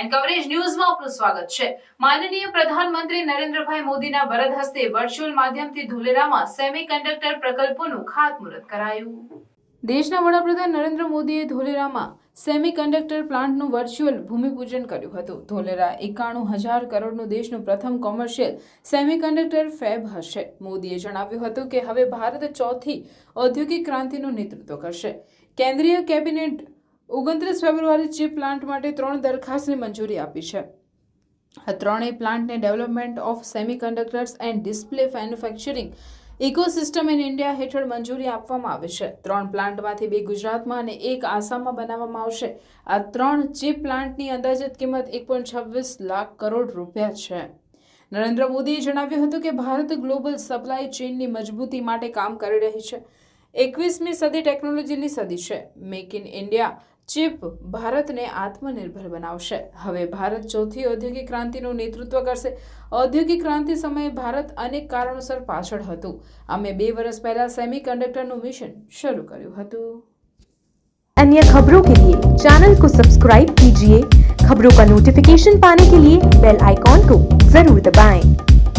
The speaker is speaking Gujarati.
એન્ડ કવરેજ ન્યૂઝમાં આપનું સ્વાગત છે. માનનીય પ્રધાનમંત્રી નરેન્દ્રભાઈ મોદીના વરદ હસ્તે વર્ચ્યુઅલ માધ્યમથી ધોલેરામાં સેમિકન્ડક્ટર પ્રકલ્પોનું ખાતમુહૂર્ત કરાયું. દેશના વડાપ્રધાન નરેન્દ્ર મોદીએ ધોલેરામાં સેમિકન્ડક્ટર પ્લાન્ટનું વર્ચ્યુઅલ ભૂમિપૂજન કર્યું હતું. ધોલેરા એકાણું હજાર કરોડનું દેશનું પ્રથમ કોમર્શિયલ સેમિકન્ડક્ટર ફેબ હશે. મોદીએ જણાવ્યું હતું કે હવે ભારત ચોથી ઔદ્યોગિક ક્રાંતિનું નેતૃત્વ કરશે. કેન્દ્રીય કેબિનેટ ઓગણત્રીસ ફેબ્રુઆરી ચીપ પ્લાન્ટ માટે ત્રણ દરખાસ્તની મંજૂરી આપી છે. આ ત્રણેય પ્લાન્ટને development of semiconductors and display manufacturing ecosystem in India હેઠળ મંજૂરી આપવામાં આવે છે. ત્રણ પ્લાન્ટમાંથી બે ગુજરાતમાં અને એક આસામમાં બનાવવામાં આવશે. આ ત્રણ ચીપ પ્લાન્ટની અંદાજિત કિંમત એક પોઈન્ટ છવ્વીસ લાખ કરોડ રૂપિયા છે. નરેન્દ્ર મોદીએ જણાવ્યું હતું કે ભારત ગ્લોબલ સપ્લાય ચેઇનની મજબૂતી માટે કામ કરી રહી છે. એકવીસમી સદી ટેકનોલોજીની સદી છે મેક ઇન ઇન્ડિયા ચીપ ભારતને આત્મનિર્ભર બનાવશે હવે ભારત ચોથી ઔદ્યોગિક ક્રાંતિનું નેતૃત્વ કરશે ઔદ્યોગિક ક્રાંતિ સમયે ભારત અનેક કારણોસર પાછળ હતું અમે બે વર્ષ પહેલા સેમિકન્ડક્ટરનું મિશન શરૂ કર્યું હતું अन्य खबरों के लिए चैनल को सब्सक्राइब कीजिए खबरों का नोटिफिकेशन पाने के लिए बेल आइकॉन को जरूर दबाएं।